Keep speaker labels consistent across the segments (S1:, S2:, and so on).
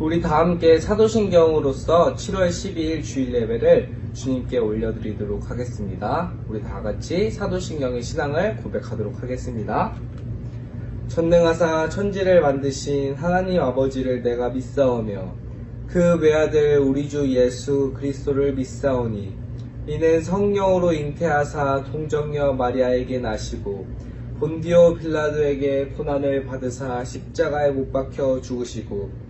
S1: 우리 다 함께 사도신경으로서 7월 12일 주일 예배를 주님께 올려드리도록 하겠습니다. 우리 다 같이 사도신경의 신앙을 고백하도록 하겠습니다. 전능하사 천지를 만드신 하나님 아버지를 내가 믿사오며 그 외아들 우리 주 예수 그리스도를 믿사오니 이는 성령으로 잉태하사 동정녀 마리아에게 나시고 본디오 빌라도에게 고난을 받으사 십자가에 못 박혀 죽으시고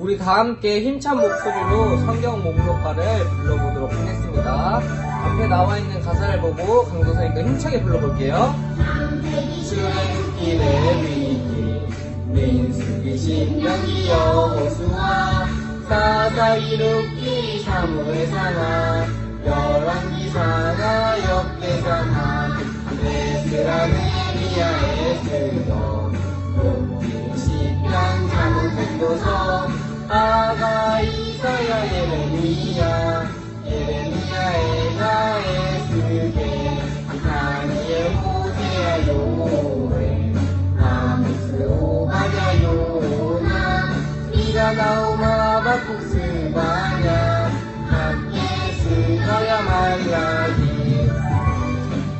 S1: 우리 다 함께 힘찬 목소리로 성경 목록가를 불러보도록 하겠습니다. 앞에 나와 있는 가사를 보고 강도사님과 힘차게 불러볼게요. 출애굽기를 위기 민수기 신명기 여호수아 사사기록기 사무엘사나 열왕기사나 역대사나 에스라 네리야 에스더 록기 시편 이사야 예레미야 예레미야 에가 에스게 다니엘 호세야 요엘 아모스 오바냐 요나 미가 나오마 바국 스 바냐 함께 스가야 말라기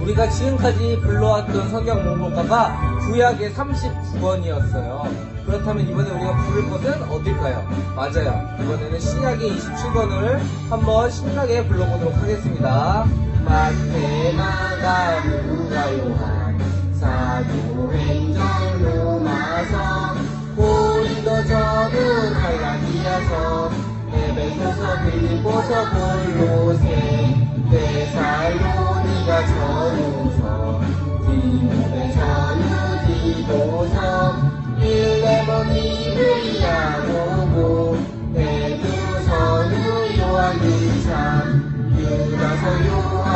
S1: 우리가 지금까지 불러왔던 성경 목록가가 구약의 39권이었어요. 그렇다면 이번에 우리가 부를 것은 어딜까요? 맞아요. 이번에는 신약의 27권을 한번 신나게 불러보도록 하겠습니다. 마태, 마가, 누가, 요한, 사도행전, 로마서, 고린도 전후, 갈라디아서, 에베소서, 빌립보서, 골로새, 데살로니가 전후서, 디모데 전후, 디도서, 일레몬 이브리아 보고, 베드로 전후, 요한 일참, 유다서 요한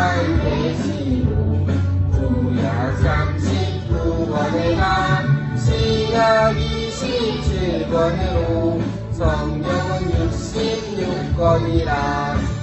S1: 계시록, 구약 39권에가 신약 27권으로 성경은 66권이라.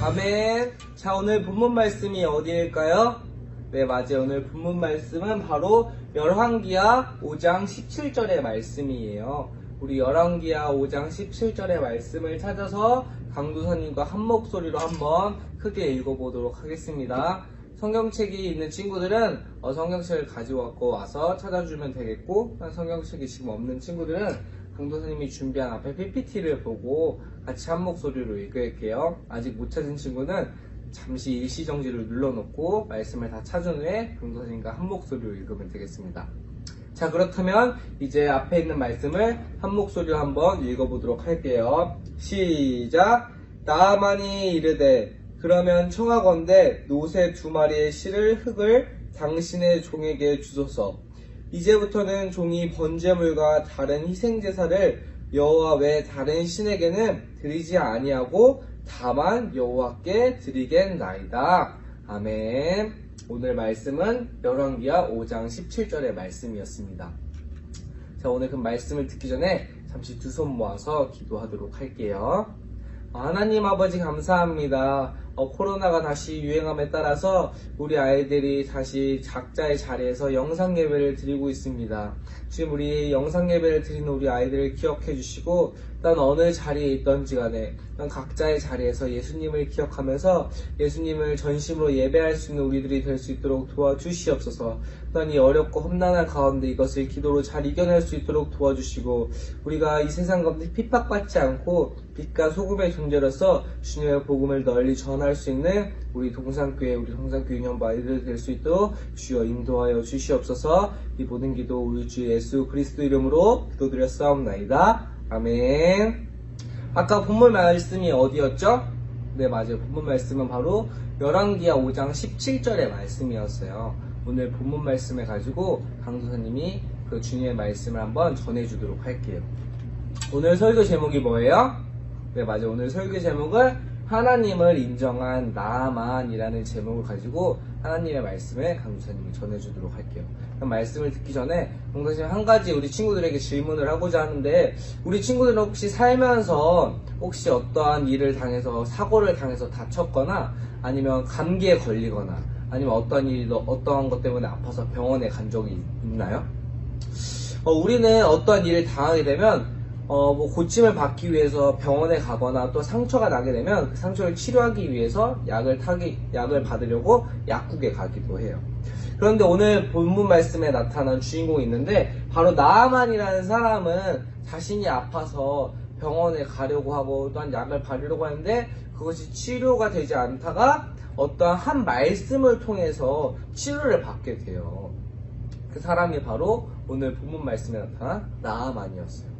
S1: 아멘. 자 오늘 본문 말씀이 어디일까요? 네 맞아요. 오늘 본문 말씀은 바로 열왕기하 5장 17절의 말씀이에요. 우리 열왕기하 5장 17절의 말씀을 찾아서 강도사님과 한 목소리로 한번 크게 읽어보도록 하겠습니다. 성경책이 있는 친구들은 어, 성경책을 가져갖고 와서 찾아주면 되겠고 성경책이 지금 없는 친구들은 강도사님이 준비한 앞에 PPT를 보고 같이 한 목소리로 읽을게요. 아직 못 찾은 친구는 잠시 일시정지를 눌러놓고 말씀을 다 찾은 후에 강도사님과 한 목소리로 읽으면 되겠습니다. 자 그렇다면 이제 앞에 있는 말씀을 한 목소리로 한번 읽어보도록 할게요. 시작 나만이 이르되 그러면 청하건대 노새 두 마리의 실을 흙을 당신의 종에게 주소서. 이제부터는 종이 번제물과 다른 희생제사를 여호와 외 다른 신에게는 드리지 아니하고 다만 여호와께 드리겠나이다. 아멘. 오늘 말씀은 열왕기하 5장 17절의 말씀이었습니다. 자, 오늘 그 말씀을 듣기 전에 잠시 두 손 모아서 기도하도록 할게요. 하나님 아버지 감사합니다. 어, 코로나가 다시 유행함에 따라서 우리 아이들이 다시 각자의 자리에서 영상 예배를 드리고 있습니다. 지금 우리 영상 예배를 드리는 우리 아이들을 기억해 주시고 난 어느 자리에 있던지 간에 난 각자의 자리에서 예수님을 기억하면서 예수님을 전심으로 예배할 수 있는 우리들이 될 수 있도록 도와주시옵소서. 난 이 어렵고 험난한 가운데 이것을 기도로 잘 이겨낼 수 있도록 도와주시고 우리가 이 세상 가운데 핍박받지 않고 빛과 소금의 존재로서 주님의 복음을 널리 전할 수 있는 우리 동산교회 우리 동산교회 유년부 아이들 될수 있도록 주여 인도하여 주시옵소서. 이 모든 기도 우리 주 예수 그리스도 이름으로 기도드렸사옵나이다. 아멘. 아까 본문 말씀이 어디였죠? 네 맞아요. 본문 말씀은 바로 열왕기하 5장 17절의 말씀이었어요. 오늘 본문 말씀을 가지고 강도사님이 그 주님의 말씀을 한번 전해주도록 할게요. 오늘 설교 제목이 뭐예요? 네 맞아요. 오늘 설교 제목은 하나님을 인정한 나만이라는 제목을 가지고 하나님의 말씀을 강사님이 전해주도록 할게요. 말씀을 듣기 전에 강사님 한 가지 우리 친구들에게 질문을 하고자 하는데 우리 친구들은 혹시 살면서 혹시 어떠한 일을 당해서 사고를 당해서 다쳤거나 아니면 감기에 걸리거나 아니면 어떠한 일도 어떠한 것 때문에 아파서 병원에 간 적이 있나요? 어, 우리는 어떠한 일을 당하게 되면 어, 뭐 고침을 받기 위해서 병원에 가거나 또 상처가 나게 되면 그 상처를 치료하기 위해서 약을 타기, 약을 받으려고 약국에 가기도 해요. 그런데 오늘 본문 말씀에 나타난 주인공이 있는데 바로 나아만이라는 사람은 자신이 아파서 병원에 가려고 하고 또한 약을 바르려고 하는데 그것이 치료가 되지 않다가 어떠한 한 말씀을 통해서 치료를 받게 돼요. 그 사람이 바로 오늘 본문 말씀에 나타난 나아만이었어요.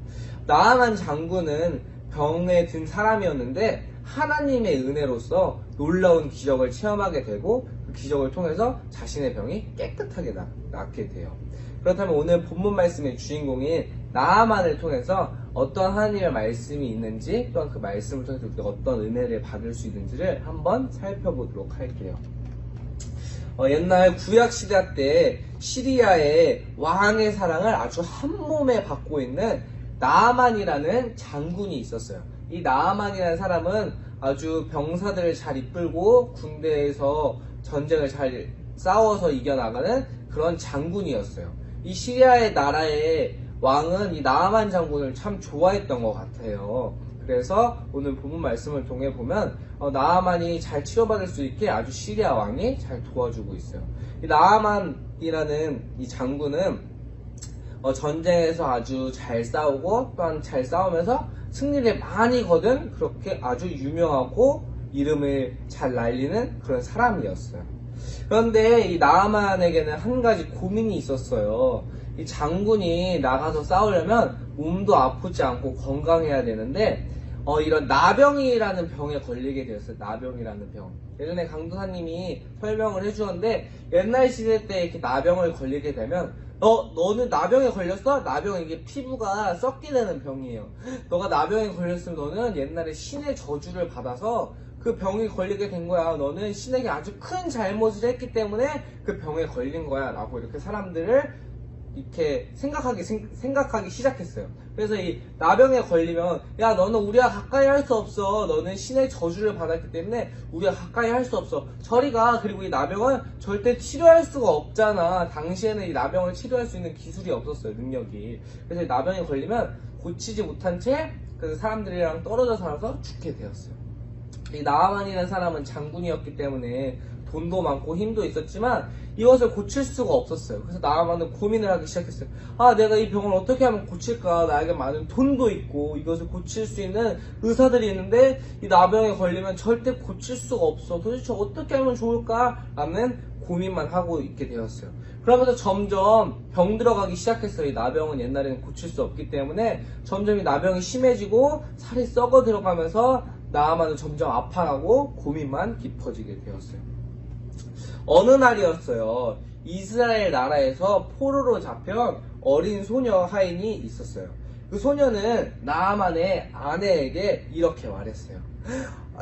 S1: 나아만 장군은 병에 든 사람이었는데 하나님의 은혜로서 놀라운 기적을 체험하게 되고 그 기적을 통해서 자신의 병이 깨끗하게 나, 낫게 돼요. 그렇다면 오늘 본문 말씀의 주인공인 나아만을 통해서 어떤 하나님의 말씀이 있는지 또한 그 말씀을 통해서 어떤 은혜를 받을 수 있는지를 한번 살펴보도록 할게요. 어, 옛날 구약 시대 때 시리아의 왕의 사랑을 아주 한 몸에 받고 있는 나아만이라는 장군이 있었어요. 이 나아만이라는 사람은 아주 병사들을 잘 이끌고 군대에서 전쟁을 잘 싸워서 이겨나가는 그런 장군이었어요. 이 시리아의 나라의 왕은 이 나아만 장군을 참 좋아했던 것 같아요. 그래서 오늘 본문 말씀을 통해 보면 어, 나아만이 잘 치료받을 수 있게 아주 시리아 왕이 잘 도와주고 있어요. 이 나아만이라는 이 장군은 어, 전쟁에서 아주 잘 싸우고 또한 잘 싸우면서 승리를 많이 거둔 그렇게 아주 유명하고 이름을 잘 날리는 그런 사람이었어요. 그런데 이 나아만에게는 한 가지 고민이 있었어요. 이 장군이 나가서 싸우려면 몸도 아프지 않고 건강해야 되는데 어, 이런 나병이라는 병에 걸리게 되었어요. 나병이라는 병. 예전에 강도사님이 설명을 해주었는데 옛날 시대 때 이렇게 나병을 걸리게 되면 너, 너는 나병에 걸렸어? 나병 이게 피부가 썩게 되는 병이에요. 너가 나병에 걸렸으면 너는 옛날에 신의 저주를 받아서 그 병이 걸리게 된 거야. 너는 신에게 아주 큰 잘못을 했기 때문에 그 병에 걸린 거야. 라고 이렇게 사람들을 이렇게 생각하기 생, 각하기 시작했어요. 그래서 이 나병에 걸리면 야 너는 우리와 가까이 할 수 없어. 너는 신의 저주를 받았기 때문에 우리가 가까이 할 수 없어. 저리가 그리고 이 나병은 절대 치료할 수가 없잖아. 당시에는 이 나병을 치료할 수 있는 기술이 없었어요. 능력이. 그래서 이 나병에 걸리면 고치지 못한 채 그래서 사람들이랑 떨어져 살아서 죽게 되었어요. 이 나아만이라는 사람은 장군이었기 때문에 돈도 많고 힘도 있었지만 이것을 고칠 수가 없었어요. 그래서 나아만은 고민을 하기 시작했어요. 아, 내가 이 병을 어떻게 하면 고칠까? 나에게 많은 돈도 있고 이것을 고칠 수 있는 의사들이 있는데 이 나병에 걸리면 절대 고칠 수가 없어. 도대체 어떻게 하면 좋을까? 라는 고민만 하고 있게 되었어요. 그러면서 점점 병 들어가기 시작했어요. 이 나병은 옛날에는 고칠 수 없기 때문에 점점 이 나병이 심해지고 살이 썩어 들어가면서 나아만은 점점 아파하고 고민만 깊어지게 되었어요. 어느 날이었어요. 이스라엘 나라에서 포로로 잡혀온 어린 소녀 하인이 있었어요. 그 소녀는 나아만의 아내에게 이렇게 말했어요.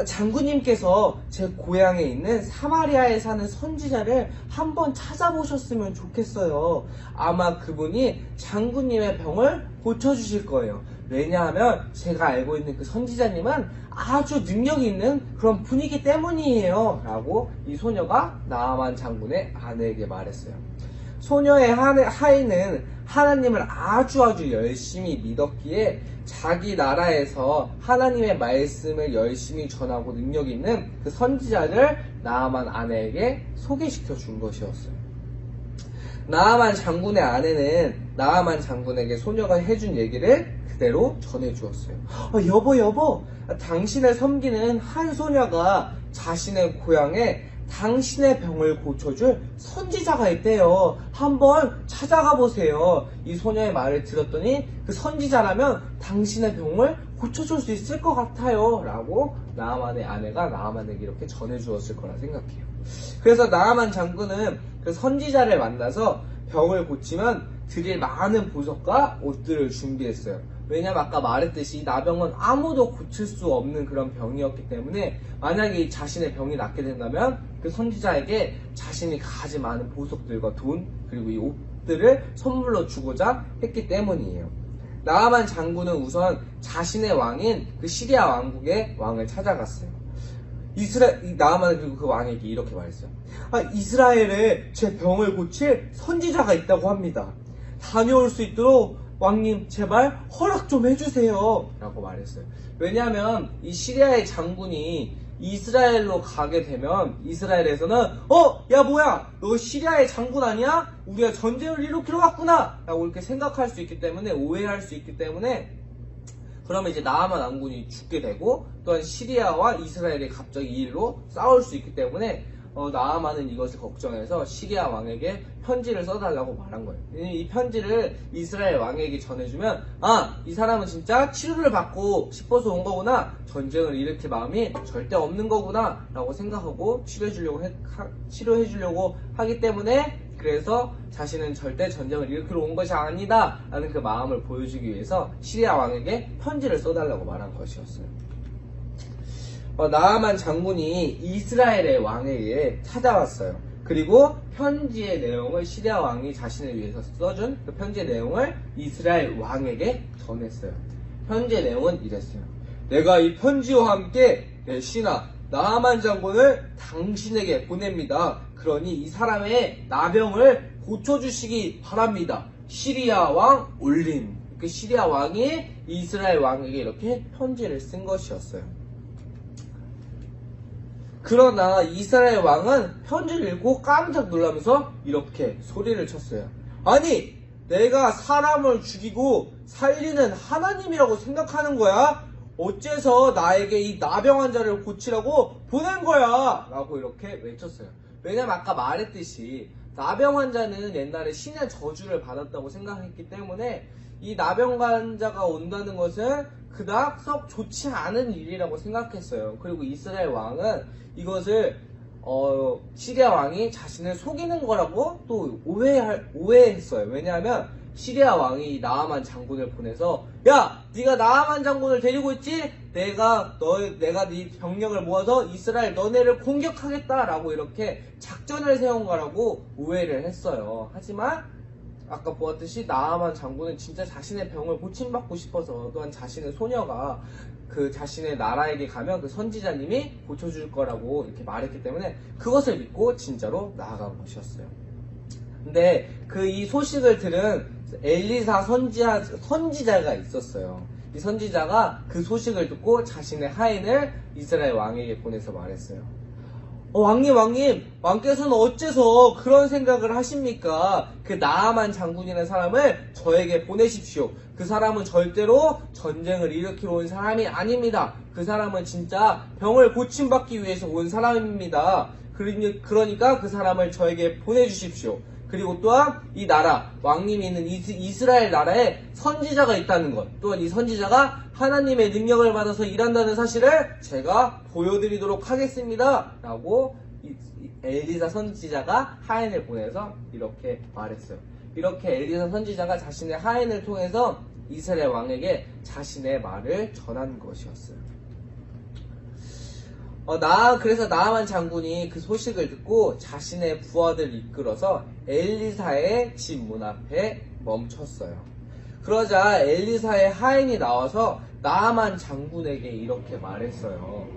S1: 장군님께서 제 고향에 있는 사마리아에 사는 선지자를 한번 찾아보셨으면 좋겠어요. 아마 그분이 장군님의 병을 고쳐주실 거예요. 왜냐하면 제가 알고 있는 그 선지자님은 아주 능력이 있는 그런 분이기 때문이에요. 라고 이 소녀가 나아만 장군의 아내에게 말했어요. 소녀의 하인은 하나님을 아주 아주 열심히 믿었기에 자기 나라에서 하나님의 말씀을 열심히 전하고 능력 있는 그 선지자를 나아만 아내에게 소개시켜 준 것이었어요. 나아만 장군의 아내는 나아만 장군에게 소녀가 해준 얘기를 그대로 전해 주었어요. 어, 여보, 여보, 당신을 섬기는 한 소녀가 자신의 고향에 당신의 병을 고쳐줄 선지자가 있대요. 한번 찾아가 보세요. 이 소녀의 말을 들었더니 그 선지자라면 당신의 병을 고쳐줄 수 있을 것 같아요. 라고 나아만의 아내가 나아만에게 이렇게 전해주었을 거라 생각해요. 그래서 나아만 장군은 그 선지자를 만나서 병을 고치면 드릴 많은 보석과 옷들을 준비했어요. 왜냐면 아까 말했듯이 이 나병은 아무도 고칠 수 없는 그런 병이었기 때문에 만약에 이 자신의 병이 낫게 된다면 그 선지자에게 자신이 가진 많은 보석들과 돈 그리고 이 옷들을 선물로 주고자 했기 때문이에요. 나아만 장군은 우선 자신의 왕인 그 시리아 왕국의 왕을 찾아갔어요. 이스라 이 나아만은 그리고 그 왕에게 이렇게 말했어요. 아, 이스라엘에 제 병을 고칠 선지자가 있다고 합니다. 다녀올 수 있도록 왕님 제발 허락 좀 해주세요. 라고 말했어요. 왜냐하면 이 시리아의 장군이 이스라엘로 가게 되면 이스라엘에서는 어? 야 뭐야 너 시리아의 장군 아니야? 우리가 전쟁을 일으키러 왔구나 라고 이렇게 생각할 수 있기 때문에 오해할 수 있기 때문에 그러면 이제 나아만 왕군이 죽게 되고 또한 시리아와 이스라엘이 갑자기 이 일로 싸울 수 있기 때문에 어, 나아만은 이것을 걱정해서 시리아 왕에게 편지를 써달라고 말한 거예요. 이 편지를 이스라엘 왕에게 전해주면 아 이 사람은 진짜 치료를 받고 싶어서 온 거구나 전쟁을 일으킬 마음이 절대 없는 거구나 라고 생각하고 치료해주려고 해, 하- 치료해주려고 하기 때문에 그래서 자신은 절대 전쟁을 일으키러 온 것이 아니다 라는 그 마음을 보여주기 위해서 시리아 왕에게 편지를 써달라고 말한 것이었어요. 어, 나아만 장군이 이스라엘의 왕에게 찾아왔어요. 그리고 편지의 내용을 시리아 왕이 자신을 위해서 써준 그 편지의 내용을 이스라엘 왕에게 전했어요. 편지의 내용은 이랬어요. 내가 이 편지와 함께 내 신하 나아만 장군을 당신에게 보냅니다. 그러니 이 사람의 나병을 고쳐주시기 바랍니다. 시리아 왕 올림. 그 시리아 왕이 이스라엘 왕에게 이렇게 편지를 쓴 것이었어요. 그러나 이스라엘 왕은 편지를 읽고 깜짝 놀라면서 이렇게 소리를 쳤어요. 아니, 내가 사람을 죽이고 살리는 하나님이라고 생각하는 거야? 어째서 나에게 이 나병 환자를 고치라고 보낸 거야? 라고 이렇게 외쳤어요. 왜냐면 아까 말했듯이 나병 환자는 옛날에 신의 저주를 받았다고 생각했기 때문에 이 나병 환자가 온다는 것은 그닥 썩 좋지 않은 일이라고 생각했어요. 그리고 이스라엘 왕은 이것을 어, 시리아 왕이 자신을 속이는 거라고 또 오해할, 오해했어요. 왜냐하면 시리아 왕이 나아만 장군을 보내서 야, 네가 나아만 장군을 데리고 있지? 내가 너 내가 네 병력을 모아서 이스라엘 너네를 공격하겠다라고 이렇게 작전을 세운 거라고 오해를 했어요. 하지만 아까 보았듯이 나아만 장군은 진짜 자신의 병을 고침받고 싶어서 또한 자신의 소녀가 그 자신의 나라에게 가면 그 선지자님이 고쳐줄 거라고 이렇게 말했기 때문에 그것을 믿고 진짜로 나아간 것이었어요. 근데 그 이 소식을 들은 엘리사 선지자, 선지자가 있었어요. 이 선지자가 그 소식을 듣고 자신의 하인을 이스라엘 왕에게 보내서 말했어요. 어, 왕님, 왕님, 왕께서는 어째서 그런 생각을 하십니까? 그 나아만 장군이라는 사람을 저에게 보내십시오. 그 사람은 절대로 전쟁을 일으키러 온 사람이 아닙니다. 그 사람은 진짜 병을 고침받기 위해서 온 사람입니다. 그러니- 그러니까 그 사람을 저에게 보내주십시오. 그리고 또한 이 나라, 왕님이 있는 이스- 이스 라엘 나라에 선지자가 있다는 것, 또한 이 선지자가 하나님의 능력을 받아서 일한다는 사실을 제가 보여드리도록 하겠습니다. 라고 엘리사 선지자가 하인을 보내서 이렇게 말했어요. 이렇게 엘리사 선지자가 자신의 하인을 통해서 이스라엘 왕에게 자신의 말을 전한 것이었어요. 어, 나, 그래서 나아만 장군이 그 소식을 듣고 자신의 부하들 이끌어서 엘리사의 집 문 앞에 멈췄어요. 그러자 엘리사의 하인이 나와서 나아만 장군에게 이렇게 말했어요.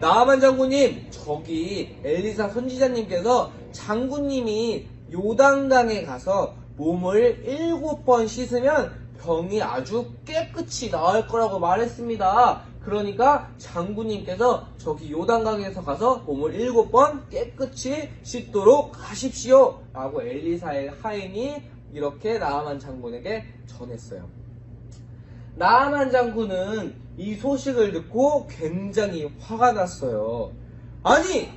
S1: 나아만 장군님, 저기 엘리사 선지자님께서 장군님이 요단강에 가서 몸을 일곱 번 씻으면 병이 아주 깨끗이 나을 거라고 말했습니다. 그러니까 장군님께서 저기 요단강에서 가서 몸을 일곱 번 깨끗이 씻도록 하십시오. 라고 엘리사의 하인이 이렇게 나아만 장군에게 전했어요. 나아만 장군은 이 소식을 듣고 굉장히 화가 났어요. 아니,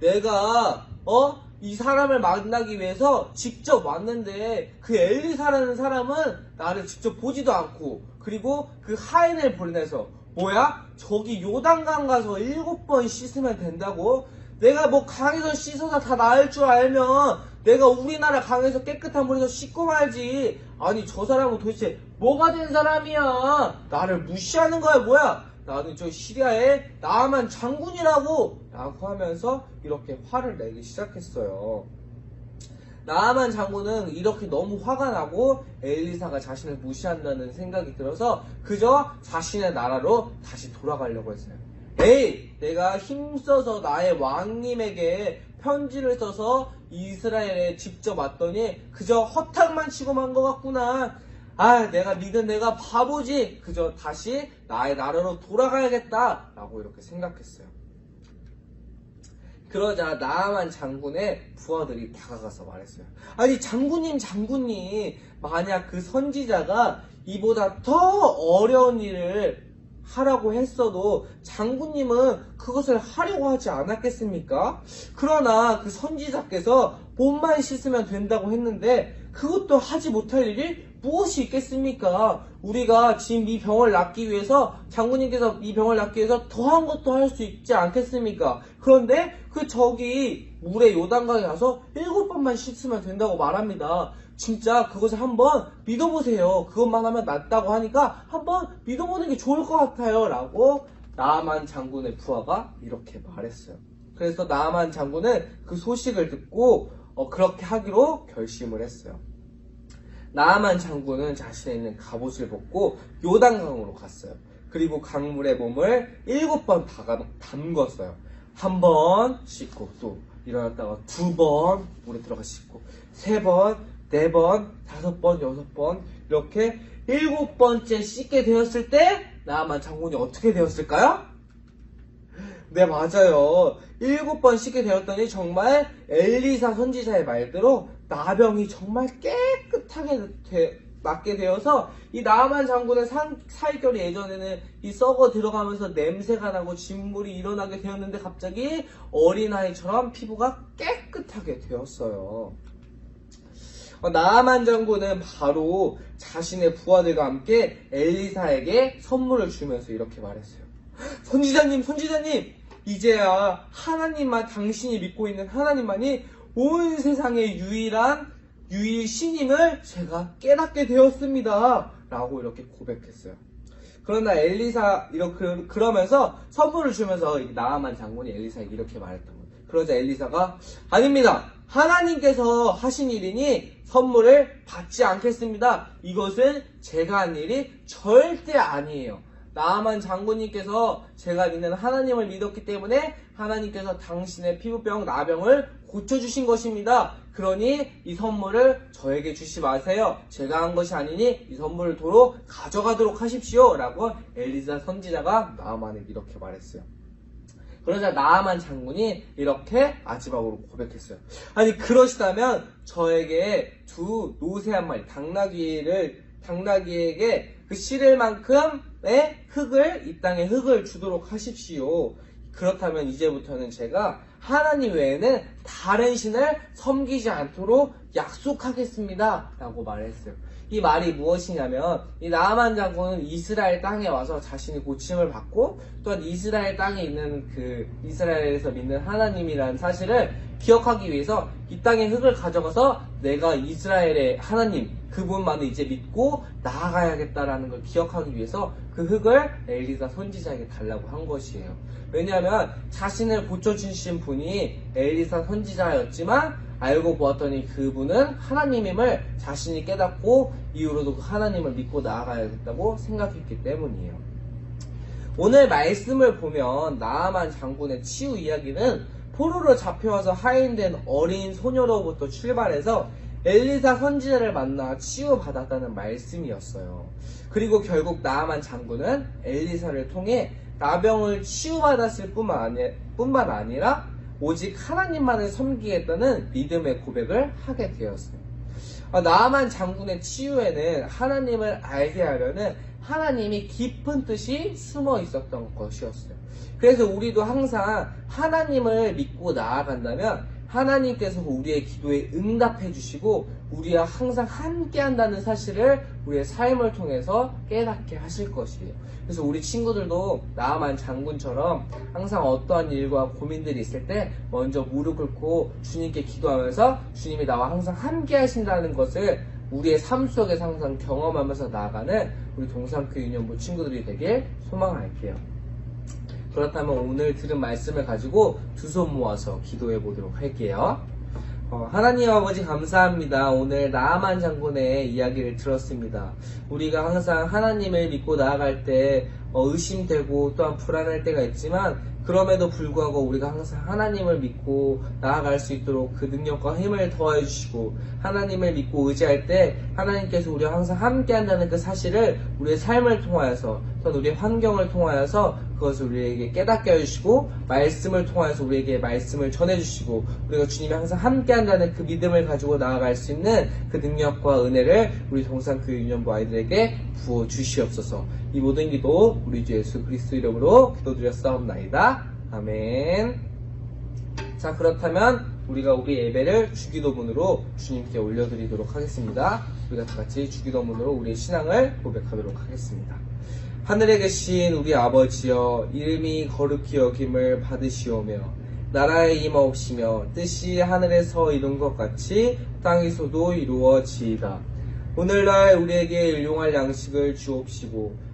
S1: 내가, 어? 이 사람을 만나기 위해서 직접 왔는데 그 엘리사라는 사람은 나를 직접 보지도 않고 그리고 그 하인을 보내서 뭐야? 저기 요단강 가서 일곱 번 씻으면 된다고? 내가 뭐 강에서 씻어서 다 나을 줄 알면 내가 우리나라 강에서 깨끗한 물에서 씻고 말지. 아니 저 사람은 도대체 뭐가 된 사람이야? 나를 무시하는 거야 뭐야? 나는 저 시리아의 나만 장군이라고 라고 하면서 이렇게 화를 내기 시작했어요. 나아만 장군은 이렇게 너무 화가 나고 엘리사가 자신을 무시한다는 생각이 들어서 그저 자신의 나라로 다시 돌아가려고 했어요. 에이, 내가 힘써서 나의 왕님에게 편지를 써서 이스라엘에 직접 왔더니 그저 허탕만 치고만 것 같구나. 아, 내가 믿은 내가 바보지. 그저 다시 나의 나라로 돌아가야겠다. 라고 이렇게 생각했어요. 그러자 나아만 장군의 부하들이 다가가서 말했어요. 아니 장군님 장군님 만약 그 선지자가 이보다 더 어려운 일을 하라고 했어도 장군님은 그것을 하려고 하지 않았겠습니까? 그러나 그 선지자께서 몸만 씻으면 된다고 했는데 그것도 하지 못할 일이 무엇이 있겠습니까? 우리가 지금 이 병을 낫기 위해서 장군님께서 이 병을 낫기 위해서 더한 것도 할 수 있지 않겠습니까? 그런데 그 저기 물에 요단강에 가서 일곱 번만 씻으면 된다고 말합니다. 진짜 그것을 한번 믿어보세요. 그것만 하면 낫다고 하니까 한번 믿어보는 게 좋을 것 같아요. 라고 나만 장군의 부하가 이렇게 말했어요. 그래서 나만 장군은 그 소식을 듣고 어, 그렇게 하기로 결심을 했어요. 나아만 장군은 자신의 있는 갑옷을 벗고 요단강으로 갔어요. 그리고 강물에 몸을 일곱 번 담궜어요. 한 번 씻고 또 일어났다가 두 번 물에 들어가 씻고 세 번, 네 번, 다섯 번, 여섯 번 이렇게 일곱 번째 씻게 되었을 때 나아만 장군이 어떻게 되었을까요? 네, 맞아요. 일곱 번 씻게 되었더니 정말 엘리사 선지자의 말대로 나병이 정말 깨끗 하게 되, 낫게 되어서 이 나만 장군의 산, 사이결이 예전에는 이 썩어 들어가면서 냄새가 나고 진물이 일어나게 되었는데 갑자기 어린아이처럼 피부가 깨끗하게 되었어요. 어, 나아만 장군은 바로 자신의 부하들과 함께 엘리사에게 선물을 주면서 이렇게 말했어요. 선지자님, 선지자님, 이제야 하나님만 당신이 믿고 있는 하나님만이 온 세상의 유일한 유일 신임을 제가 깨닫게 되었습니다. 라고 이렇게 고백했어요. 그러나 엘리사 이렇게 그러면서 선물을 주면서 나아만 장군이 엘리사에게 이렇게 말했던 거예요. 그러자 엘리사가 아닙니다. 하나님께서 하신 일이니 선물을 받지 않겠습니다. 이것은 제가 한 일이 절대 아니에요. 나아만 장군님께서 제가 믿는 하나님을 믿었기 때문에 하나님께서 당신의 피부병, 나병을 고쳐주신 것입니다. 그러니 이 선물을 저에게 주시 마세요. 제가 한 것이 아니니 이 선물을 도로 가져가도록 하십시오. 라고 엘리사 선지자가 나아만에게 이렇게 말했어요. 그러자 나아만 장군이 이렇게 마지막으로 고백했어요. 아니 그러시다면 저에게 두 노새 한 마리 당나귀를 당나귀에게 그 씨를 만큼의 흙을 이 땅에 흙을 주도록 하십시오. 그렇다면 이제부터는 제가 하나님 외에는 다른 신을 섬기지 않도록 약속하겠습니다. 라고 말했어요. 이 말이 무엇이냐면 이 나아만 장군은 이스라엘 땅에 와서 자신이 고침을 받고 또한 이스라엘 땅에 있는 그 이스라엘에서 믿는 하나님이라는 사실을 기억하기 위해서 이 땅의 흙을 가져가서 내가 이스라엘의 하나님 그분만을 이제 믿고 나아가야겠다라는 걸 기억하기 위해서 그 흙을 엘리사 선지자에게 달라고 한 것이에요. 왜냐하면 자신을 고쳐주신 분이 엘리사 선지자였지만 알고 보았더니 그분은 하나님임을 자신이 깨닫고 이후로도 그 하나님을 믿고 나아가야겠다고 생각했기 때문이에요. 오늘 말씀을 보면 나아만 장군의 치유 이야기는 포로로 잡혀와서 하인된 어린 소녀로부터 출발해서 엘리사 선지자를 만나 치유받았다는 말씀이었어요. 그리고 결국 나아만 장군은 엘리사를 통해 나병을 치유받았을 뿐만, 아니, 뿐만 아니라 오직 하나님만을 섬기겠다는 믿음의 고백을 하게 되었어요. 아, 나아만 장군의 치유에는 하나님을 알게 하려는 하나님이 깊은 뜻이 숨어 있었던 것이었어요. 그래서 우리도 항상 하나님을 믿고 나아간다면 하나님께서 우리의 기도에 응답해 주시고 우리와 항상 함께 한다는 사실을 우리의 삶을 통해서 깨닫게 하실 것이에요. 그래서 우리 친구들도 나만 장군처럼 항상 어떠한 일과 고민들이 있을 때 먼저 무릎 꿇고 주님께 기도하면서 주님이 나와 항상 함께 하신다는 것을 우리의 삶 속에 항상 경험하면서 나아가는 우리 동산교 유년부 친구들이 되길 소망할게요. 그렇다면 오늘 들은 말씀을 가지고 두 손 모아서 기도해 보도록 할게요. 어, 하나님 아버지 감사합니다. 오늘 나아만 장군의 이야기를 들었습니다. 우리가 항상 하나님을 믿고 나아갈 때 어, 의심되고 또한 불안할 때가 있지만 그럼에도 불구하고 우리가 항상 하나님을 믿고 나아갈 수 있도록 그 능력과 힘을 더해 주시고 하나님을 믿고 의지할 때 하나님께서 우리와 항상 함께 한다는 그 사실을 우리의 삶을 통하여서 또는 우리의 환경을 통하여서 그것을 우리에게 깨닫게 해주시고 말씀을 통하여서 우리에게 말씀을 전해주시고 우리가 주님이 항상 함께 한다는 그 믿음을 가지고 나아갈 수 있는 그 능력과 은혜를 우리 동산교회 유년부 아이들에게 부어 주시옵소서 이 모든 기도 우리 주 예수 그리스도 이름으로 기도드렸사옵나이다. 아멘. 자 그렇다면 우리가 우리 예배를 주기도문으로 주님께 올려드리도록 하겠습니다. 우리가 다 같이 주기도문으로 우리의 신앙을 고백하도록 하겠습니다. 하늘에 계신 우리 아버지여 이름이 거룩히 여김을 받으시오며 나라의 임하옵시며 뜻이 하늘에서 이룬 것 같이 땅에서도 이루어지이다. 오늘날 우리에게 일용할 양식을 주옵시고